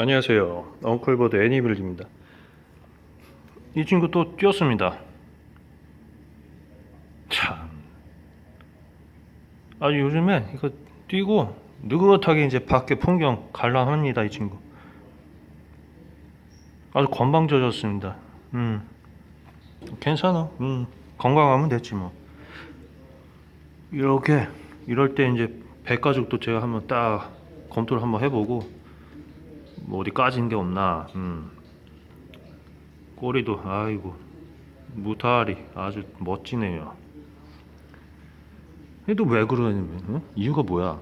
안녕하세요. 엉클버드 애니빌입니다. 이 친구 또 뛰었습니다. 참. 아주 요즘에 이거 뛰고 느긋하게 이제 밖에 풍경 관람합니다. 이 친구. 아주 건방져졌습니다. 음. 괜찮아. 음. 건강하면 됐지 뭐. 이렇게 이럴 때 이제 배 가죽도 제가 한번 딱 검토를 한번 해보고 뭐 어디 까진 게 없나. 음. 꼬리도 아이고 무탈이 아주 멋지네요. 얘도 왜 그러냐면 응? 이유가 뭐야?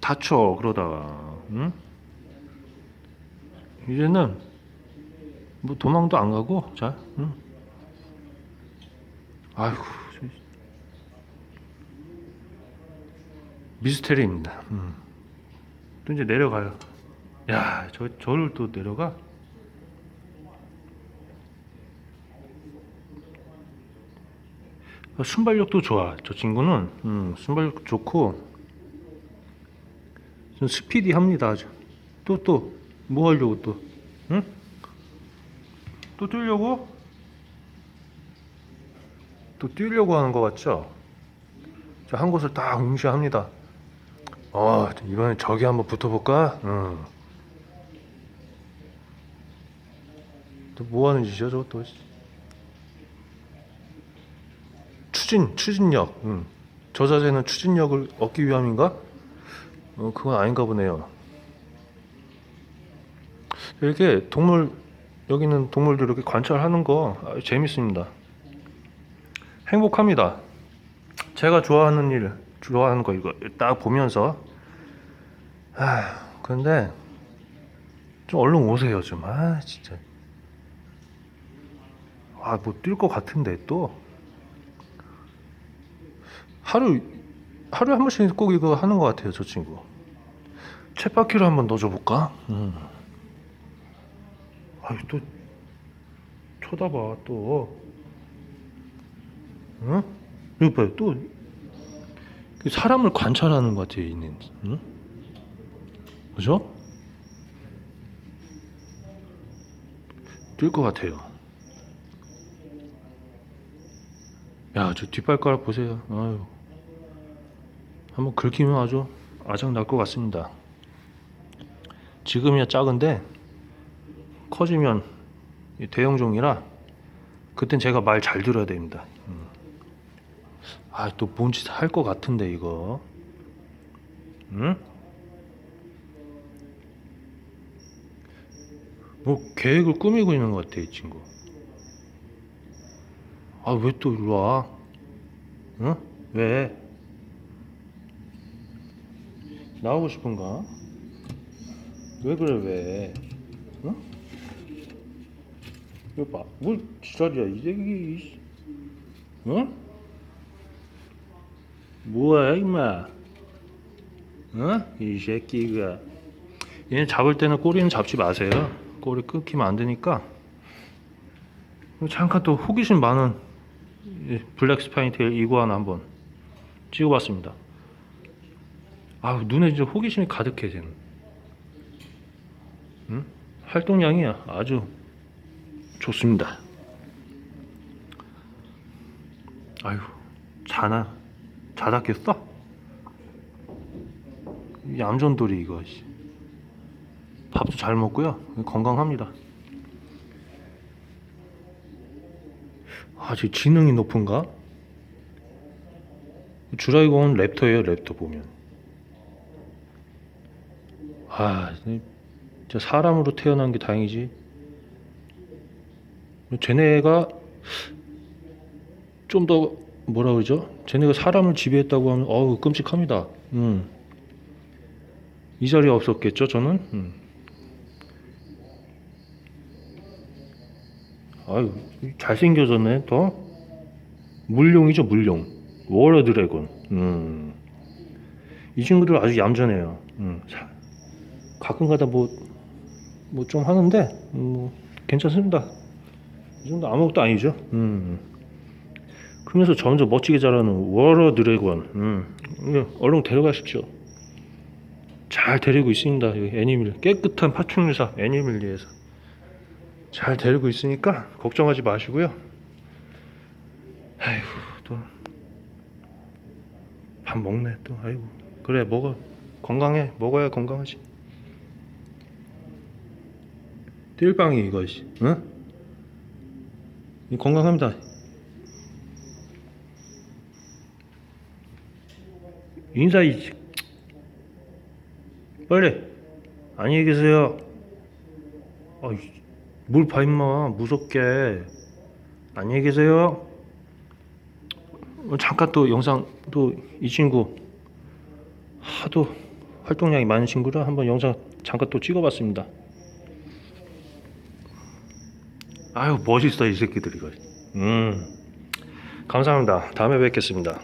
다쳐 그러다가 응? 이제는 뭐 도망도 안 가고 자 응? 아이고 좀- 미스테리입니다. 음. 또 이제 내려가요. 야, 저 저를 또 내려가. 어, 순발력도 좋아. 저 친구는 음, 순발력 좋고 좀 스피디 합니다. 아주. 또 또 뭐 하려고 또? 응? 또 뛰려고? 또 뛰려고 하는 것 같죠? 자, 한 곳을 딱 응시합니다. 어, 이번엔 저기 한번 붙어볼까? 응. 또 뭐 하는 짓이야, 저거 또. 추진, 추진력. 응. 저 자세는 추진력을 얻기 위함인가? 어, 그건 아닌가 보네요. 이렇게 동물, 여기 있는 동물들 이렇게 관찰하는 거 재밌습니다. 행복합니다. 제가 좋아하는 일, 좋아하는 거 이거 딱 보면서 아 근데 좀 얼른 오세요 좀 아 진짜 아 뭐 뛸 것 같은데 또 하루 하루에 한 번씩 꼭 이거 하는 것 같아요 저 친구 쳇바퀴를 한번 넣어줘 볼까? 음. 아유 또 쳐다봐 또 응? 이거 봐요 또 사람을 관찰하는 것 같아요, 있는. 응? 그죠? 뛸 것 같아요. 야, 저 뒷발가락 보세요. 아유. 한번 긁히면 아주 아작 날 것 같습니다. 지금이야 작은데 커지면 이 대형종이라 그땐 제가 말 잘 들어야 됩니다. 아, 또 뭔짓 할것 같은데 이거. 응? 뭐 계획을 꾸미고 있는 것 같아 이 친구. 아, 왜 또 일로 와? 응? 왜? 나오고 싶은가? 왜 그래 왜? 응? 이거 봐, 뭘 지랄이야 이 새끼. 응? 뭐야 임마 어? 이 새끼가 얘는 잡을 때는 꼬리는 잡지 마세요 꼬리 끊기면 안 되니까 잠깐 또 호기심 많은 이 블랙 스파인테일 이구아나 한번 찍어봤습니다 아 눈에 진짜 호기심이 가득해 쟤는 응? 활동량이 아주 좋습니다 아유 자나 자다 깼어? 이 얌전돌이 이거 씨. 밥도 잘 먹고요 건강합니다 아 저 지능이 높은가? 주라이공은 랩터예요 랩터 보면 아 진짜 사람으로 태어난 게 다행이지 쟤네가 좀 더 뭐라 그러죠? 쟤네가 사람을 지배했다고 하면 어우 끔찍합니다. 음. 이 자리에 없었겠죠, 저는. 음. 아유, 잘생겨졌네, 더. 물룡이죠, 물룡. 워러 드래곤. 음. 이 친구들 아주 얌전해요. 음. 사- 가끔 가다 뭐, 뭐 좀 하는데, 음, 뭐, 괜찮습니다. 이 정도 아무것도 아니죠. 음. 그러면서 점점 멋지게 자라는 워러 드래곤. 음. 예, 얼른 데려가십시오. 잘 데리고 있습니다. 애니밀 깨끗한 파충류사 애니밀리에서 잘 데리고 있으니까 걱정하지 마시고요. 아이고 또 밥 먹네 또 아이고 그래 먹어 건강해 먹어야 건강하지. 띨빵이 이거지, 응? 이 건강합니다. 인사이지. 빨리 안녕히 계세요. 어이, 물 봐 임마 무섭게. 안녕히 계세요. 어, 잠깐 또 영상 또 이 친구 하도 활동량이 많은 친구라 한번 영상 잠깐 또 찍어봤습니다. 아유 멋있어 이 새끼들 이거. 음 감사합니다. 다음에 뵙겠습니다.